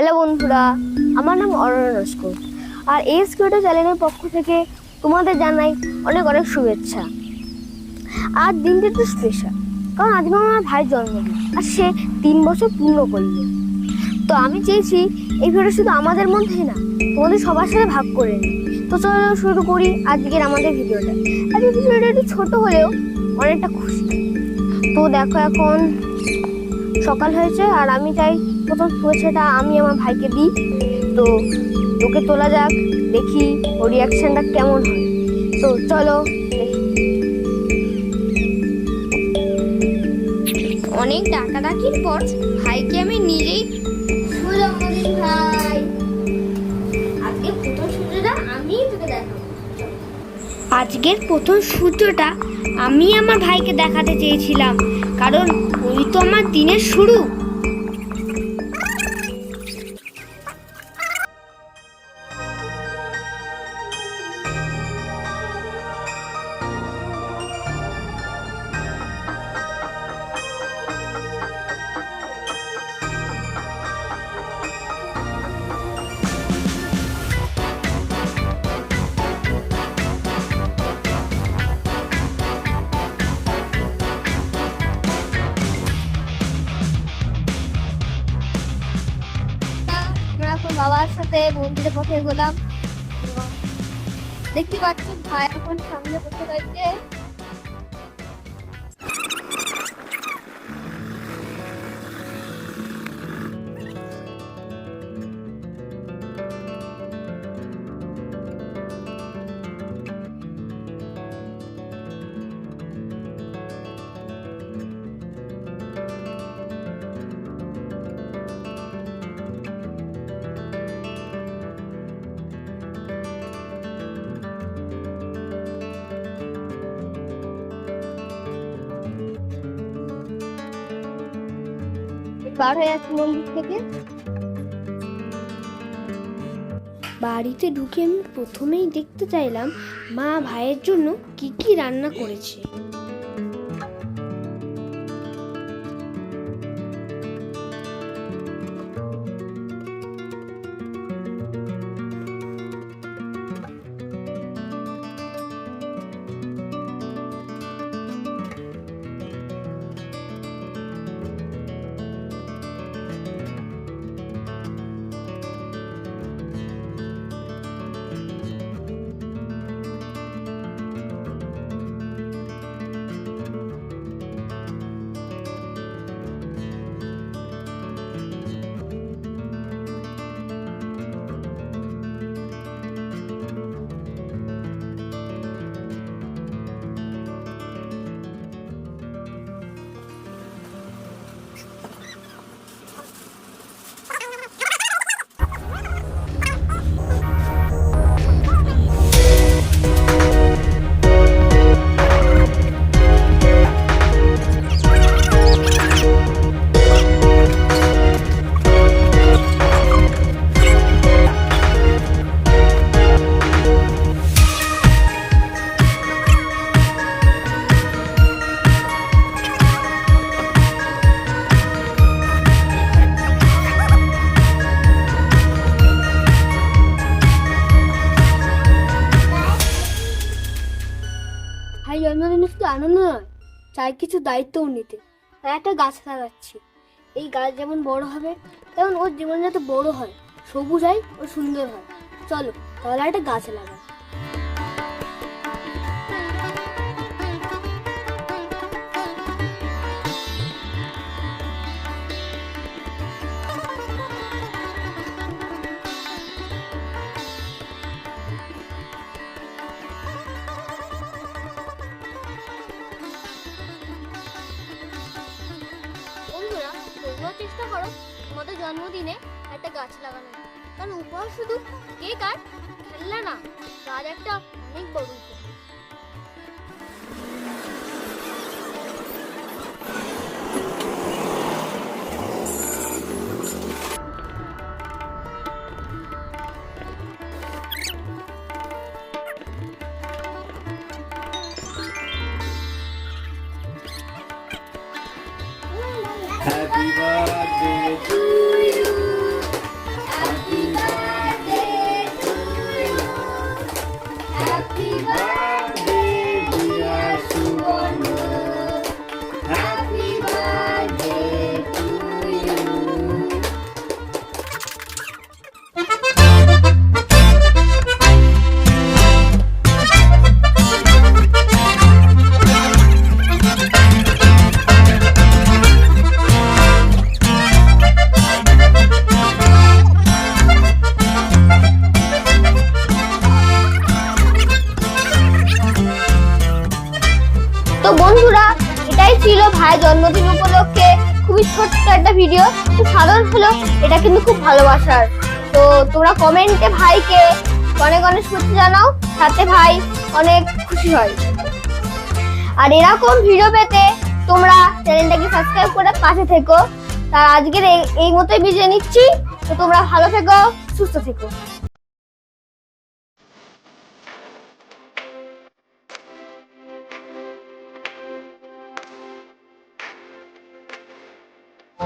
Hello বন্ধুরা, আমার নাম অরণ্য নস্কর আর এই স্কুলের চ্যানেলের পক্ষ থেকে তোমাদের জানাই অনেক অনেক শুভেচ্ছা। আর দিনটি একটু স্পেশাল কারণ আজকে আমার ভাইয়ের জন্মদিন, আর সে তিন বছর পূর্ণ করল। তো আমি চেয়েছি এই ভিডিওটা শুধু আমাদের মধ্যেই না, তোমাদের সবার সাথে ভাগ করে নিই। তো চলো শুরু করি আজকের আমাদের ভিডিওটা। এই ভিডিওটা একটু ছোট হলেও অনেকটা খুশি। তো দেখো এখন সকাল হয়েছে, আর আমি চাই প্রথম শুভেচ্ছাটা আমি আমার ভাইকে দিই। তো তোকে তোলা যাক দেখি ও রিয়াকশনটা কেমন হয়। তো চলো। অনেক ডাকাডাকির পর ভাইকে আমি নিজেই ভাই। আজকে প্রথম সূর্যটা আমিই তোকে দেখাবো। আজকের প্রথম সূর্যটা আমি আমার ভাইকে দেখাতে চেয়েছিলাম কারণ ওই তো আমার দিনের শুরু। বাবার মন্দিরের মন্দিরে পথে গেলাম। দেখতে পাচ্ছি ভাই এখন সামনে বসে রয়েছে। বার হয়ে মন্দির থেকে? বাড়িতে ঢুকে আমি প্রথমেই দেখতে চাইলাম মা ভাইয়ের জন্য কি কি রান্না করেছে। শুধু আনন্দ নয় চাই কিছু দায়িত্বও নিতে। তাই একটা গাছ লাগাচ্ছি। এই গাছ যেমন বড় হবে, তেমন ওর জীবন যাতে বড় হয়, সবুজ হয় ও সুন্দর হয়। চলো, তাহলে একটা গাছ লাগাই। চেষ্টা করো। তোমাদের জন্মদিনে একটা গাছ লাগানো কারণ উপহার শুধু কেক আর খেলনা না, গাছ একটা অনেক বড় উপহার। ভাইয়ের জন্মদিন উপলক্ষে খুবই ছোট্ট একটা ভিডিও খুব সাধারণ হলো, এটা কিন্তু খুব ভালোবাসার। তো তোমরা কমেন্টে ভাইকে অনেক অনেক শুভেচ্ছা জানাও, সাথে ভাই অনেক খুশি হয়। আর এরকম ভিডিও পেতে তোমরা চ্যানেলটাকে সাবস্ক্রাইব করে পাশে থেকো। তার আজকের এই মতোই বিজয় নিচ্ছি। তো তোমরা ভালো থেকো, সুস্থ থেকো।